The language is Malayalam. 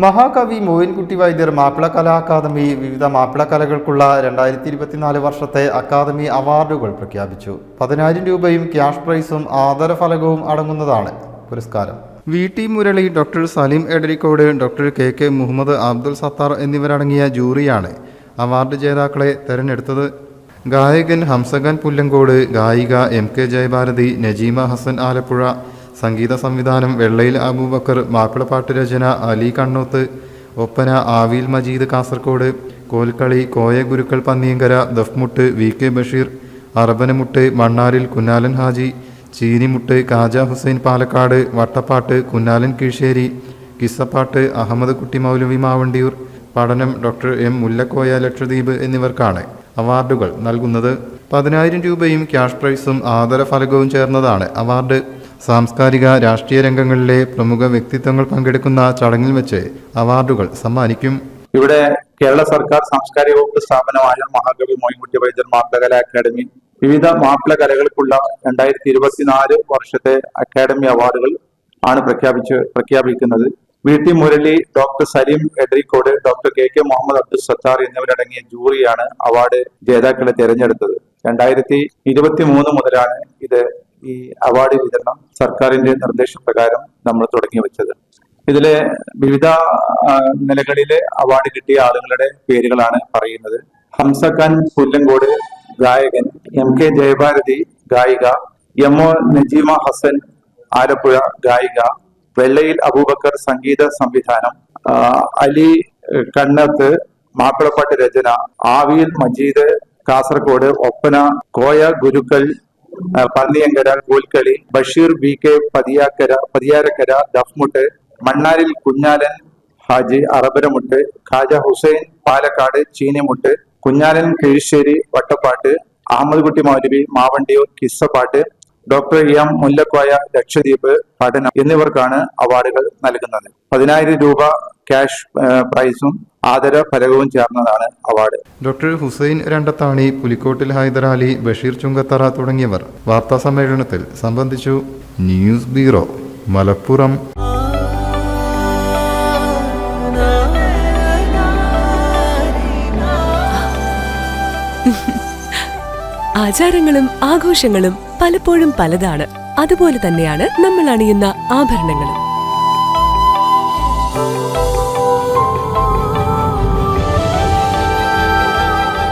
മഹാകവി മോയിൻകുട്ടി വൈദ്യർ മാപ്പിള കലാ അക്കാദമി വിവിധ മാപ്പിള കലകൾക്കുള്ള രണ്ടായിരത്തി ഇരുപത്തിനാല് വർഷത്തെ അക്കാദമി അവാർഡുകൾ പ്രഖ്യാപിച്ചു. പതിനായിരം രൂപയും ക്യാഷ് പ്രൈസും ആദരഫലകവും അടങ്ങുന്നതാണ് പുരസ്കാരം. V T Murali doctor Saleem Edarikode doctor K K Muhammad Abdul Sathar എന്നിവരടങ്ങിയ ജൂറിയാണ് അവാർഡ് ജേതാക്കളെ തെരഞ്ഞെടുത്തത്. ഗായകൻ ഹംസഖാൻ പുല്ലങ്കോട് ഗായിക എം കെ ജയഭാരതി നജീമ ഹസൻ ആലപ്പുഴ സംഗീത സംവിധാനം വെള്ളയിൽ അബൂബക്കർ മാപ്പിളപ്പാട്ട് രചന അലി കണ്ണോത്ത് ഒപ്പന ആവിൽ മജീദ് കാസർഗോഡ് കോൽക്കളി കോയ ഗുരുക്കൾ പന്നിയങ്കര ദഫ്മുട്ട് വി കെ ബഷീർ അറബനമുട്ട് മണ്ണാരിൽ കുന്നാലൻ ഹാജി ചീനിമുട്ട് കാജ ഹുസൈൻ പാലക്കാട് വട്ടപ്പാട്ട് കുന്നാലൻ കീഴ്ശ്ശേരി കിസ്സപ്പാട്ട് അഹമ്മദ് കുട്ടി മൗലവി മാവണ്ടിയൂർ പഠനം ഡോക്ടർ എം മുല്ലക്കോയ ലക്ഷദ്വീപ് എന്നിവർക്കാണ് അവാർഡുകൾ നൽകുന്നത്. പതിനായിരം രൂപയും ക്യാഷ് പ്രൈസും ആദരഫലകവും ചേർന്നതാണ് അവാർഡ്. സാംസ്കാരിക രാഷ്ട്രീയ രംഗങ്ങളിലെ പ്രമുഖ വ്യക്തിത്വങ്ങൾ പങ്കെടുക്കുന്ന ചടങ്ങിൽ വെച്ച് അവാർഡുകൾ സമ്മാനിക്കും. ഇവിടെ കേരള സർക്കാർ സാംസ്കാരിക വകുപ്പ് സ്ഥാപനമായ മഹാകവി മോയിൻകുട്ടി വൈദ്യർ മാപ്പിളകല അക്കാദമി വിവിധ മാപ്പിള കലകൾക്കുള്ള രണ്ടായിരത്തി ഇരുപത്തിനാല് വർഷത്തെ അക്കാദമി അവാർഡുകൾ ആണ് പ്രഖ്യാപിച്ച് പ്രഖ്യാപിക്കുന്നത്. V T Murali doctor Saleem Edarikode doctor K K Muhammad Abdul Sattar എന്നിവരടങ്ങിയ ജൂറിയാണ് അവാർഡ് ജേതാക്കളെ തിരഞ്ഞെടുത്തത്. രണ്ടായിരത്തി ഇരുപത്തി മൂന്ന് മുതലാണ് ഇത് ഈ അവാർഡ് വിതരണം സർക്കാരിന്റെ നിർദ്ദേശപ്രകാരം നമ്മൾ തുടങ്ങി വെച്ചത്. ഇതിലെ വിവിധ നിലകളിലെ അവാർഡ് കിട്ടിയ ആളുകളുടെ പേരുകളാണ് പറയുന്നത്. ഹംസഖാൻ പുല്ലങ്കോട് ഗായകൻ എം കെ ജയഭാരതി ഗായിക എം ഒ നജീമ ഹസൻ ആലപ്പുഴ ഗായിക വെള്ളയിൽ അബൂബക്കർ സംഗീത സംവിധാനം അലി കണ്ണത്ത് മാപ്പിളപ്പാട്ട് രചന ആവിയിൽ മജീദ് കാസർഗോഡ് ഒപ്പന കോയ ഗുരുക്കൾ ആ, Panniyankara Kolkali Basheer B K Pathiyakkara Pathiyarakkara Duffmuttu Mannaril Kunhalan Haji Arabanamuttu Khaja Hussain Palakkad Cheenimuttu Kunhalan Kizhissery Vattappattu Ahammed Kutty Moulavi Mavandiyur Kissappattu doctor M Mullakoya Lakshadweep പഠനം എന്നിവർക്കാണ് അവാർഡുകൾ നൽകുന്നത്. പതിനായിരം രൂപ ക്യാഷ് പ്രൈസും ആദര ഫലകവും ചേർന്നതാണ് അവാർഡ്. ഡോക്ടർ ഹുസൈൻ രണ്ടത്താണി പുലിക്കോട്ടിൽ ഹൈദരാലി ബഷീർ ചുങ്കത്തറ തുടങ്ങിയവർ. വാർത്താ സമ്മേളനത്തിൽ സംബന്ധിച്ചു ന്യൂസ് ബ്യൂറോ മലപ്പുറം. ആചാരങ്ങളും ആഘോഷങ്ങളും പലപ്പോഴും പലതാണ്. അതുപോലെ തന്നെയാണ് നമ്മൾ അണിയുന്ന ആഭരണങ്ങളും.